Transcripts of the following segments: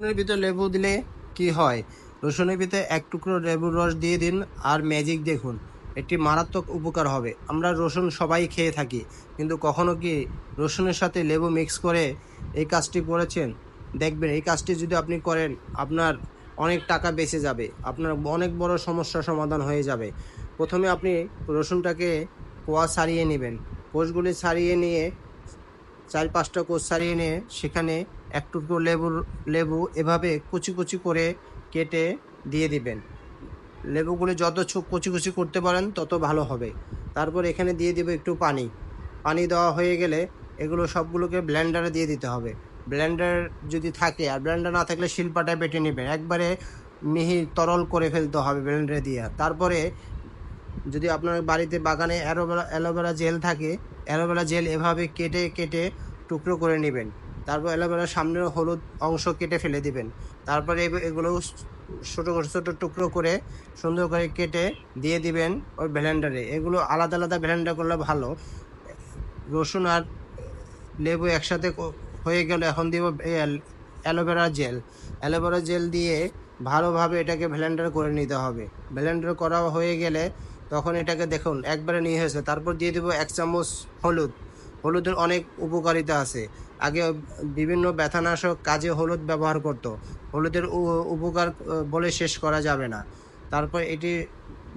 রসুনের ভিতরে লেবু দিলে কি হয়? রসুনের ভিতরে এক টুকরো লেবুর রস দিয়ে দিন আর ম্যাজিক দেখুন। একটি মারাত্মক উপকার হবে। আমরা রসুন সবাই খেয়ে থাকি, কিন্তু কখনো কি রসুনের সাথে লেবু মিক্স করে এই কাজটি করেছেন? দেখবেন, এই কাজটি যদি আপনি করেন, আপনার অনেক টাকা বেঁচে যাবে, আপনার অনেক বড় সমস্যার সমাধান হয়ে যাবে। প্রথমে আপনি রসুনটাকে কোয়া ছাড়িয়ে নেবেন। কোষগুলি ছাড়িয়ে নিয়ে, চার পাঁচটা কোষ ছাড়িয়ে নিয়ে সেখানে এক টুকরো লেবুর, লেবু এভাবে কুচি কুচি করে কেটে দিয়ে দিবেন। লেবুগুলি যত কুচি কুচি করতে পারেন, তত ভালো হবে। তারপর এখানে দিয়ে দেবো একটু পানি। পানি দেওয়া হয়ে গেলে এগুলো সবগুলোকে ব্লেন্ডারে দিয়ে দিতে হবে। ব্লেন্ডার যদি থাকে, আর ব্লেন্ডার না থাকলে শিলপাটায় বেটে নেবেন। একবারে মিহি তরল করে ফেলতে হবে ব্লেন্ডারে দিয়ে। তারপরে যদি আপনার বাড়িতে বাগানে aloe vera aloe vera gel থাকে, অ্যালোভেরা জেল এভাবে কেটে কেটে টুকরো করে নেবেন। তারপর অ্যালোভেরার সামনের হলুদ অংশ কেটে ফেলে দিবেন। তারপরে এগ- এগুলো ছোটো ছোটো টুকরো করে সুন্দর করে কেটে দিয়ে দিবেন ওই ব্লেন্ডারে এগুলো আলাদা আলাদা ব্লেন্ডার করলে ভালো। রসুন আর লেবু একসাথে হয়ে গেলে এখন দিব অ্যালোভেরা জেল। অ্যালোভেরা জেল দিয়ে ভালোভাবে এটাকে ব্লেন্ডার করে নিতে হবে। ব্লেন্ডার করা হয়ে গেলে তখন এটাকে দেখুন, একবারে নিয়ে হয়েছে। তারপর দিয়ে দেবো এক চামচ হলুদ। হলুদের অনেক উপকারিতা আছে। আগে বিভিন্ন ব্যথানাশক কাজে হলুদ ব্যবহার করত। হলুদের উপকার বলে শেষ করা যাবে না। তারপর এটি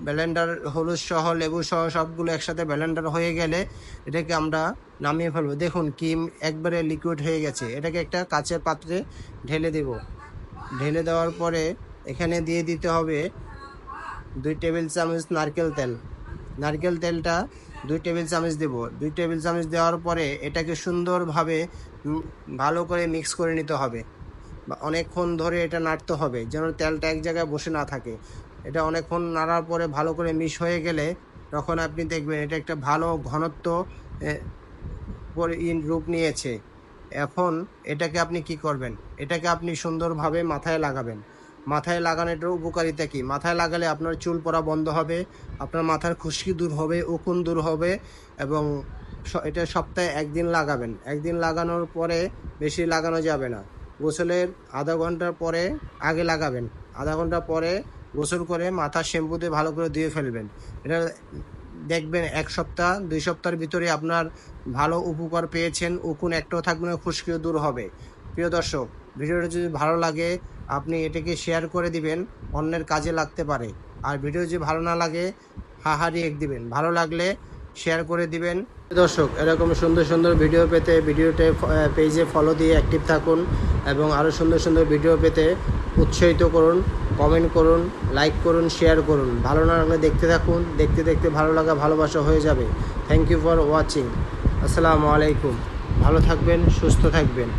ব্লেন্ডার, হলুদ সহ, লেবু সহ সবগুলো একসাথে ব্লেন্ডার হয়ে গেলে এটাকে আমরা নামিয়ে ফেলব। দেখুন কিম একবারে লিকুইড হয়ে গেছে। এটাকে একটা কাচের পাত্রে ঢেলে দেব। ঢেলে দেওয়ার পরে এখানে দিয়ে দিতে হবে দুই টেবিল চামচ নারকেল তেল। নারকেল তেলটা দুই টেবিল চামচ দেব। দুই টেবিল চামচ দেওয়ার পরে এটাকে সুন্দরভাবে ভালো করে মিক্স করে নিতে হবে। বা অনেকক্ষণ ধরে এটা নাড়তে হবে যেন তেলটা এক জায়গায় বসে না থাকে। এটা অনেকক্ষণ নাড়ার পরে ভালো করে মিশ হয়ে গেলে তখন আপনি দেখবেন এটা একটা ভালো ঘনত্ব রূপ নিয়েছে। এখন এটাকে আপনি কি করবেন? এটাকে আপনি সুন্দরভাবে মাথায় লাগাবেন। মাথায় লাগানোটার উপকারিতা কি? মাথায় লাগালে আপনার চুল পড়া বন্ধ হবে, আপনার মাথার খুশকি দূর হবে, উকুন দূর হবে এবং এটা সপ্তাহে একদিন লাগাবেন। একদিন লাগানোর পরে বেশি লাগানো যাবে না। গোসলের আধা ঘণ্টার পরে আগে লাগাবেন। আধা ঘণ্টা পরে গোসল করে মাথা শ্যাম্পু দিয়ে ভালো করে ধুয়ে ফেলবেন। এটা দেখবেন এক সপ্তাহ, দুই সপ্তাহের ভিতরে আপনার ভালো উপকার পেয়েছেন, উকুন একটাও থাকবে না, খুশকিও দূর হবে। প্রিয় দর্শক ভিডিওটা যদি ভালো লাগে, আপনি এটাকে শেয়ার করে দিবেন, অন্যের কাজে লাগতে পারে। আর ভিডিও যদি ভালো না লাগে, হাহারি এক দিবেন। ভালো লাগলে শেয়ার করে দিবেন। দর্শক, এরকম সুন্দর সুন্দর ভিডিও পেতে ভিডিওতে পেজে ফলো দিয়ে অ্যাক্টিভ থাকুন এবং আরও সুন্দর সুন্দর ভিডিও পেতে উৎসাহিত করুন কমেন্ট করুন লাইক করুন শেয়ার করুন। ভালো না লাগলে দেখতে থাকুন, দেখতে দেখতে ভালো লাগা, ভালোবাসা হয়ে যাবে। থ্যাংক ইউ ফর ওয়াচিং আসসালামু আলাইকুম। ভালো থাকবেন, সুস্থ থাকবেন।